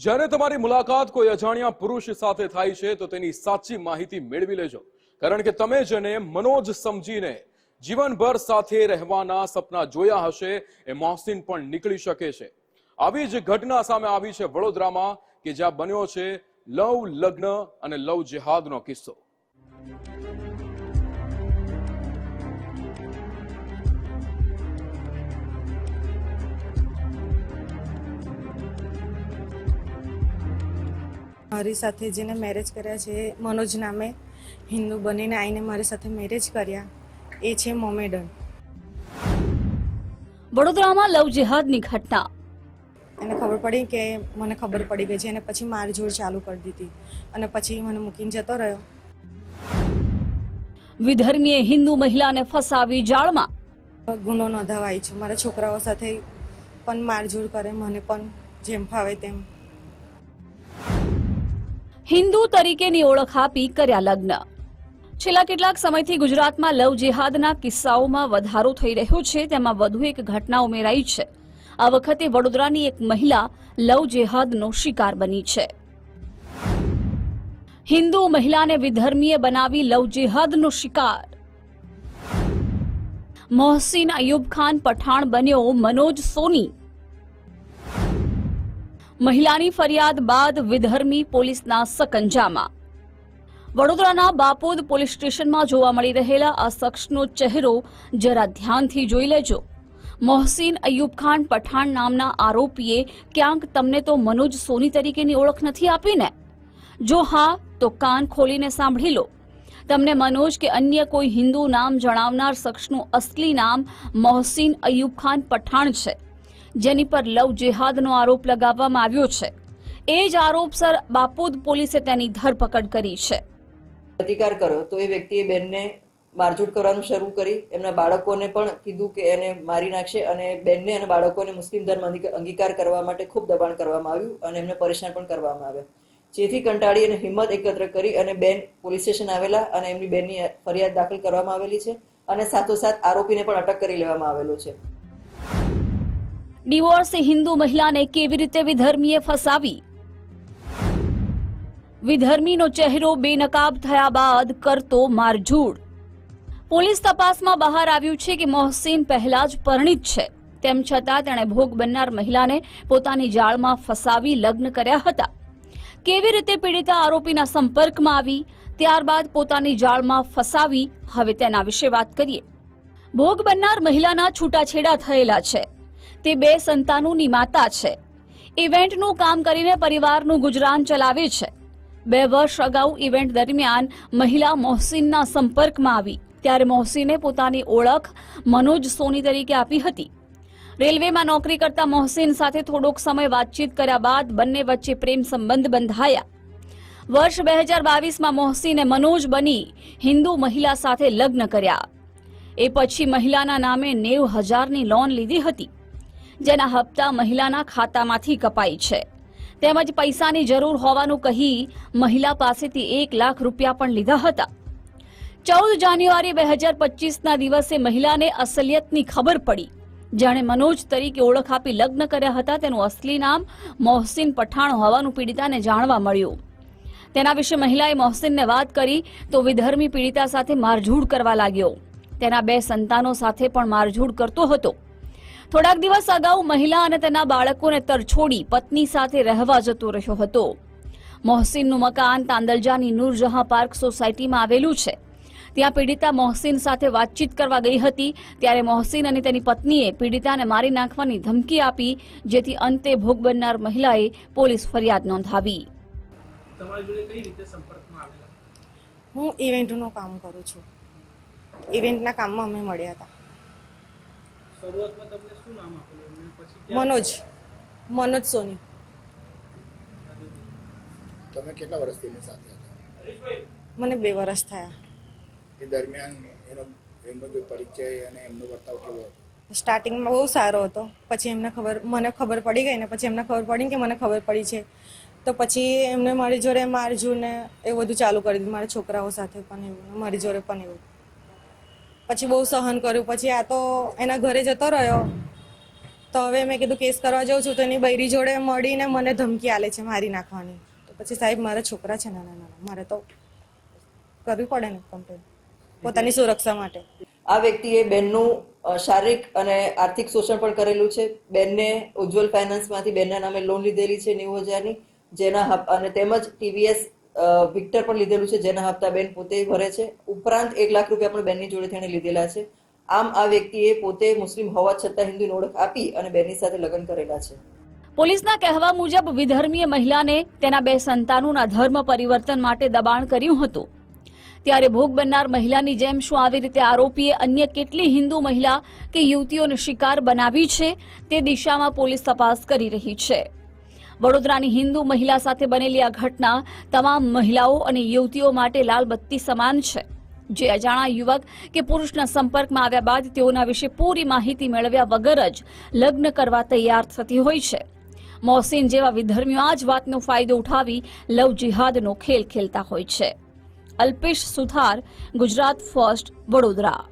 જ્યારે તમારી મુલાકાત કોઈ અજાણ્યા પુરુષ સાથે થાય છે, તો તેની સાચી માહિતી મેળવી લેજો. કારણ કે તમે જેને મનોજ સમજીને જીવનભર સાથે રહેવાના સપના જોયા હશે, એ મોહસિન પણ નીકળી શકે છે. આવી જ ઘટના સામે આવી છે વડોદરામાં, કે જ્યાં બન્યો છે લવ લગ્ન અને લવ જેહાદનો કિસ્સો. મારી સાથે જેને મેરેજ કર્યા છે મનોજ નામે હિન્દુ બનીને આવીને મારી સાથે મેરેજ કર્યા. એ છે મોમેડન. વડોદરામાં લવ જેહાદની ઘટના. એને ખબર પડી કે મને ખબર પડી ગઈ છે અને પછી મારઝોડ ચાલુ કરી દીધી. અને પછી મને મૂકીને જતો રહ્યો. વિધર્મીએ હિન્દુ મહિલાને ફસાવી જાળમાં. ગુનો નોંધાવાય છે. મારા છોકરાઓ સાથે પણ મારઝોડ કરે મને પણ જેમ ફાવે તેમ. હિન્દુ તરીકેની ઓળખ આપી કર્યા લગ્ન. છેલ્લા કેટલાક સમયથી ગુજરાતમાં લવ જેહાદના કિસ્સાઓમાં વધારો થઈ રહ્યો છે, તેમાં વધુ એક ઘટના ઉમેરાઈ છે. આ વખતે વડોદરાની એક મહિલા લવ જેહાદનો શિકાર બની છે. હિન્દુ મહિલાને વિધર્મીય બનાવી લવ જેહાદનો શિકાર. મોહસિન અયુબ ખાન પઠાણ બન્યો મનોજ સોની. મહિલાની ફરિયાદ બાદ વિધર્મી પોલીસના સકંજામાં. વડોદરાના બાપોદ પોલીસ સ્ટેશનમાં જોવા મળી રહેલા આ શખ્સનો ચહેરો જરા ધ્યાનથી જોઈ લેજો. મોહસીન અયુબ ખાન પઠાણ નામના આરોપીએ ક્યાંક તમને તો મનોજ સોની તરીકેની ઓળખ નથી આપીને જો હા, તો કાન ખોલીને સાંભળી લો. તમને મનોજ કે અન્ય કોઈ હિન્દુ નામ જણાવનાર શખ્સનું અસલી નામ મોહસીન અયુબ ખાન પઠાણ છે. જેની પર લવ જેહાદનો આરોપ લગાવવામાં આવ્યો છે. એ જ આરોપસર બાપોદ પોલીસે તેની ધરપકડ કરી છે. પ્રતિકાર કર્યો તો એ વ્યક્તિએ બેનને મારઝૂડ કરવાનું શરૂ કરી. એમના બાળકોને પણ કીધું કે એને મારી નાખશે અને બેનને અને બાળકોને મુસ્લિમ ધર્મ અંગી- અંગીકાર કરવા માટે ખૂબ દબાણ કરવામાં આવ્યું અને એમને પરેશાન પણ કરવામાં આવ્યા. જેથી કંટાળી અને હિંમત એકત્ર કરી અને બેન પોલીસ સ્ટેશન આવેલા અને એમની બેનની ફરિયાદ દાખલ કરવામાં આવેલી છે અને સાથોસાથ આરોપીને પણ અટક કરી લેવામાં આવેલો છે. ડિવોર્સે હિન્દુ મહિલાને કેવી રીતે વિધર્મીએ ફસાવી? વિધર્મીનો ચહેરો બેનકાબ થયા બાદ કરતો મારઝૂડ. પોલીસ તપાસમાં બહાર આવ્યું છે કે મોહસીન પહેલા જ પરણિત છે. તેમ છતાં તેણે ભોગ બનનાર મહિલાને પોતાની જાળમાં ફસાવી લગ્ન કર્યા હતા. કેવી રીતે પીડિતા આરોપીના સંપર્કમાં આવી, ત્યારબાદ પોતાની જાળમાં ફસાવી, હવે તેના વિશે વાત કરીએ. ભોગ બનનાર મહિલાના છૂટાછેડા થયેલા છે. તે બે સંતાનોની માતા છે. ઇવેન્ટનું કામ કરીને પરિવારનું ગુજરાન ચલાવે છે. બે વર્ષ અગાઉ ઇવેન્ટ દરમિયાન મહિલા મોહસિનના સંપર્કમાં આવી, ત્યારે મોહસિને પોતાની ઓળખ મનોજ સોની તરીકે આપી હતી. રેલવેમાં નોકરી કરતા મોહસિન સાથે થોડોક સમય વાતચીત કર્યા બાદ બંને વચ્ચે પ્રેમ સંબંધ બંધાયા. વર્ષ બે હજાર બાવીસમાં મોહસિને મનોજ બની હિન્દુ મહિલા સાથે લગ્ન કર્યા. એ પછી મહિલાના નામે નેવ હજારની લોન લીધી હતી. જેના હપ્તા મહિલાના ખાતામાંથી કપાઈ છે. તેમજ પૈસાની જરૂર હોવાનું કહી મહિલા પાસેથી એક લાખ રૂપિયા પણ લીધા હતા. ચૌદ જાન્યુઆરી બે હજાર પચીસના દિવસે મહિલાને અસલિયતની ખબર પડી. જાણે મનોજ તરીકે ઓળખ આપી લગ્ન કર્યા હતા. તેનું અસલી નામ મોહસિન પઠાણ હોવાનું પીડિતાને જાણવા મળ્યું. તેના વિશે મહિલાએ મોહસિનને વાત કરી તો વિધર્મી પીડિતા સાથે મારઝૂડ કરવા લાગ્યો. તેના બે સંતાનો સાથે પણ મારઝૂડ કરતો હતો. થોડાક દિવસ અગાઉ મહિલા અને તેના બાળકોને તરછોડી પત્ની સાથે રહેવા જતો રહ્યો હતો. મોહસિનનું મકાન તાંદલજાની નૂરજહાં પાર્ક સોસાયટીમાં આવેલું છે. ત્યાં પીડિતા મોહસિન સાથે વાતચીત કરવા ગઈ હતી ત્યારે મોહસિન અને તેની પત્નીએ પીડિતાને મારી નાખવાની ધમકી આપી જેથી અંતે ભોગ બનનાર મહિલાએ પોલીસ ફરિયાદ નોંધાવી. તમારી જોડે કઈ રીતે સંપર્કમાં આવેલા? હું ઇવેન્ટનું કામ કરું છું. ઇવેન્ટના કામમાં અમે મળ્યા હતા. શરૂઆતમાં તમને શું નામ આપેલું? એમને પછી ક્યાં- મનોજ. મનોજ સોની. તમે કેટલા વર્ષથી એની સાથે હતા? મને બે વર્ષ થયા. એ દરમિયાન એનો એમનો જે પરિચય અને એમનો વર્તાવ કેવો હતો? સ્ટાર્ટિંગમાં બહુ સારો હતો. પછી એમને ખબર મને ખબર પડી ગઈ ને પછી એમને ખબર પડી કે મને ખબર પડી છે. તો પછી એમને મારી જોડે મારજું ને એ બધું ચાલુ કરી દીધું. મારા છોકરાઓ સાથે પણ એવું મારી જોડે પણ એવું. પછી બહુ સહન કર્યું. પછી આ તો એના ઘરે જતો રહ્યો. તો હવે મેં કીધું, કેસ કરવા જાઉં છું. તો એની બૈરી જોડે મળીને મને ધમકી આલે છે મારી નાખવાની. તો પછી સાહેબ, મારા છોકરા છે નાના નાના મારે તો કરવી પડે ને કમ્પ્લેન પોતાની સુરક્ષા માટે. આ વ્યક્તિએ બેનનું શારીરિક અને આર્થિક શોષણ પણ કરેલું છે. બેનને ઉજ્જવલ ફાઇનાન્સમાંથી બેનના નામે લોન લીધેલી છે નેવું હજારની, જેના અને તેમજ ટીવીએસ વિક્ટર પણ લીધેલું છે, જેના હપ્તા બેન પોતે ભરે છે. ઉપરાંત એક લાખ રૂપિયા પણ બેનની જોડે તેણે લીધેલા છે. આમ આ વ્યક્તિએ પોતે મુસ્લિમ હોવા છતાં હિન્દુની ઓળખ આપી અને બેનની સાથે લગ્ન કરેલા છે. પોલીસના કહેવા મુજબ વિધર્મીય મહિલાને તેના બે સંતાનોના ધર્મ પરિવર્તન માટે દબાણ કર્યું હતું. ત્યારે ભોગ બનનાર મહિલાની જેમ શું આવી રીતે આરોપીએ અન્ય કેટલી હિન્દુ મહિલા કે યુવતીઓને શિકાર બનાવી છે તે દિશામાં પોલીસ તપાસ કરી રહી છે. વડોદરાની હિન્દુ મહિલા સાથે બનેલી આ ઘટના તમામ મહિલાઓ અને યુવતીઓ માટે લાલ બત્તી સમાન છે. જે અજાણા યુવક કે પુરુષના સંપર્કમાં આવ્યા બાદ તેઓના વિશે પૂરી માહિતી મેળવ્યા વગર જ લગ્ન કરવા તૈયાર થતી હોય છે. મોહસિન જેવા વિધર્મીઓ આ જ વાતનો ફાયદો ઉઠાવી લવ જિહાદનો ખેલ ખેલતા હોય છે. અલ્પેશ સુથાર, ગુજરાત ફર્સ્ટ, વડોદરા.